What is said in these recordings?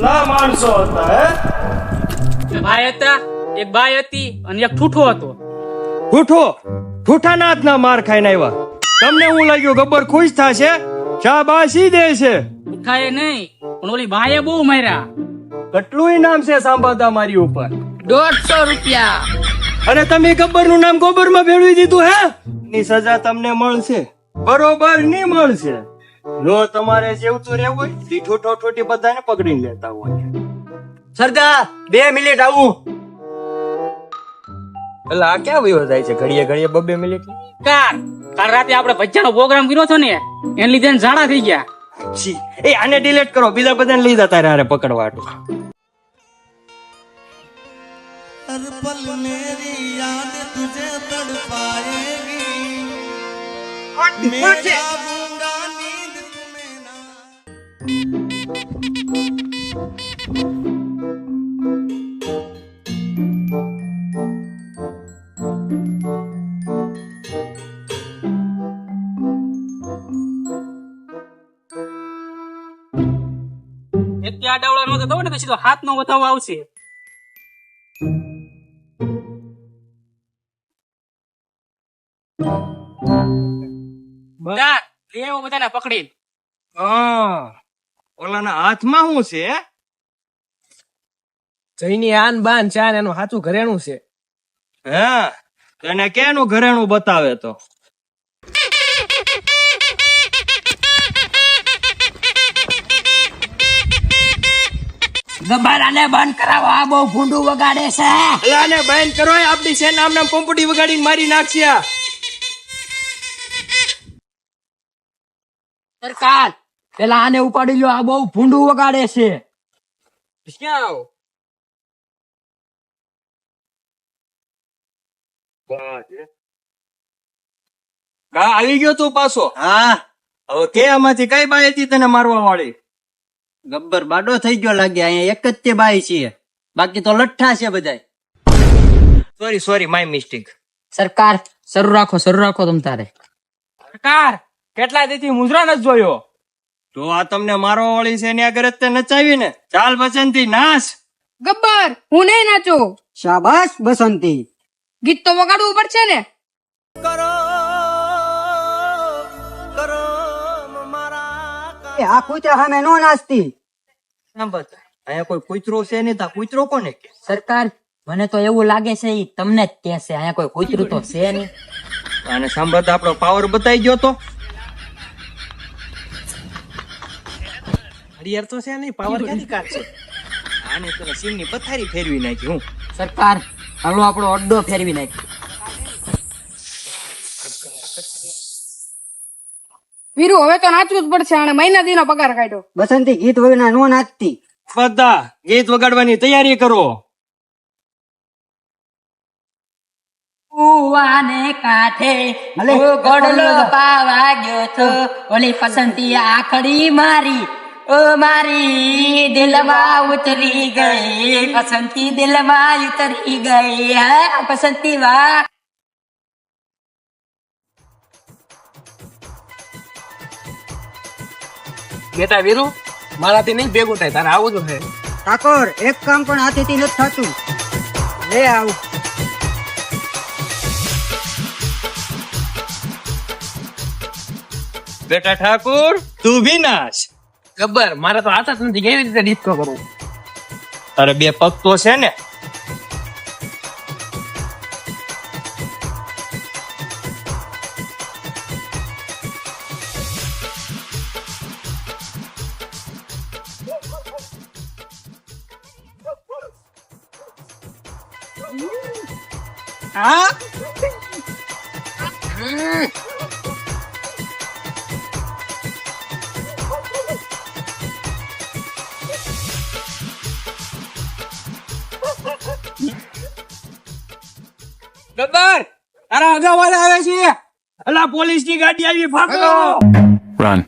માણસો હતા હે? ભાઈ હતા એક બાઈ હતી અને એક ઠૂઠો હતો. ઠૂઠો? ઠૂઠાના હાથના માર ખાઈને આવ્યા. તમને હું લાગ્યું ગબ્બર ખુશ થશે? શાબાશી દે છે ઠૂઠાએ નહીં પણ ઓલી બાઈએ બહુ માર્યા. કેટલું ઇનામ છે સાંભળતા મારી ઉપર? દોઢસો રૂપિયા. અને તમે ગબ્બરનું નામ ગોબરમાં ભેળવી દીધું હે? ની સજા તમને મળશે. બરોબરની મળશે. જો તમારે જેવતું રહેવું હોય તીઠો ઠોઠોટી બધાને પકડીને લેતા હોય. સરદાર બે મિનિટ આવું. એટલે આ ક્યાં વયો જાય છે? ઘડીએ ઘડીએ બબે મિનિટ. કાર કાલ રાતે આપણે ભજ્જાનો પ્રોગ્રામ કર્યો હતો ને એને લીધે ઝાડા થઈ ગયા. છી એ આને ડિલીટ કરો બીજા બધાને લઈ જતા તારે પકડવા આટલું અરપલ મેરી યાદ તુજે તડપાએગી મેરા ત્યાં ડાવડા નો થતો ને પછી તો હાથ નો બતાવો આવશે. બધા લેવો બધાને પકડી હા. ઓલાના હાથમાં શું છે? જઈની આન બાન ચાન એનું સાચું ઘરેણું છે. હા? એને કેનું ઘરેણું બતાવે તો? ગબારાને બંધ કરાવો. આ બહુ ભૂંડું વગાડે છે. અલાને બેન કરો એ. આપણી છે નામ નામ પંપટી વગાડીને મારી નાખશે. સરકાર પેલા આને ઉપાડી લ્યો આ બહુ ભૂંડું વગાડે છે. ક્યાં? આવો આવી ગયો તું પાછો. હા હવે કે આમાંથી કઈ બાઈ હતી તને મારવા વાળી? ગબ્બર બાડો થઈ ગયો લાગે અહીંયા એક જ તે બાઈ છીએ બાકી તો લઠ્ઠા છે બધા સોરી સોરી માય મિસ્ટેક સરકાર શરૂ રાખો શરૂ રાખો તમ તારે. સરકાર કેટલા દીથી મુજરા નથી જોયો? તો આ તમને મારો વળી છે ને આગળ તે નચાવી ને ચાલ બસંતી નાશ ગબ્બર હું નહીં નાચો. શાબાશ બસંતી. ગીત તો વગાડવું પડશે ને? એ આ કૂતરા સામે નો નાચતી. અહીંયા કોઈ કૂતરો છે નહીં તા કૂતરો કોને કે? સરકાર મને તો એવું લાગે છે તમને જ કે છે અહીંયા કોઈ કૂતરું તો છે નહીં. અને સાંભળતા આપણો પાવર બતાઈ ગયો તો. હરિયર તો છે નહીં પાવર ક્યાંથી કાઢશે? આને તો સિંહની પથારી ફેરવી નાખી હું. સરકાર હાલો આપણો અડ્ડો ફેરવી નાખી. વીરુ હવે તો નાચવું જ પડશે અને મહિના દીનો પગાર કાઢ્યો. બસંતી ગીત વગરના નો નાચતી. બધા ગીત વગાડવાની તૈયારી કરો. કુવાને કાંઠે ગોડલો પાવા ગયો તો ઓલી પસંતી આખડી મારી. ઓ મારી દિલમાં ઉતરી ગઈ પસંતી દિલમાં ઉતરી ગઈ હા પસંતી વાહ બેટા વીરુ મારાથી નહીં ભેગું થાય તારે આવું જ ઠાકોર એક કામ પણ હાથેથી નથી થતું. લે આવું. બેટા ઠાકુર તું નાચ ગબ્બર મારે તો હાથ જ નથી કેવી રીતે ડિસ્કો કરું તારે બે પગ તો છે ને હા ગબ્બર તારા અગાવાલા આવે છે. અલા પોલીસની ગાડી આવી ફાકો. રન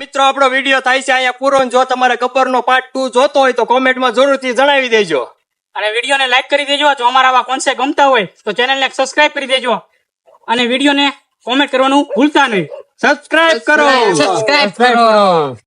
મિત્રો આપણો વીડિયો થાય છે અહીંયા પૂરો. જો તમારે ગબ્બર નો પાર્ટ ટુ જોતો હોય તો કોમેન્ટમાં જરૂરથી જણાવી દેજો. અને વિડીયોને લાઈક કરી દેજો. જો અમારા આવા કોન્સેપ્ટ ગમતા હોય તો ચેનલને સબસ્ક્રાઇબ કરી દેજો. અને વિડીયોને કોમેન્ટ કરવાનું ભૂલતા નહીં. સબસ્ક્રાઇબ કરો. સબસ્ક્રાઇબ કરો.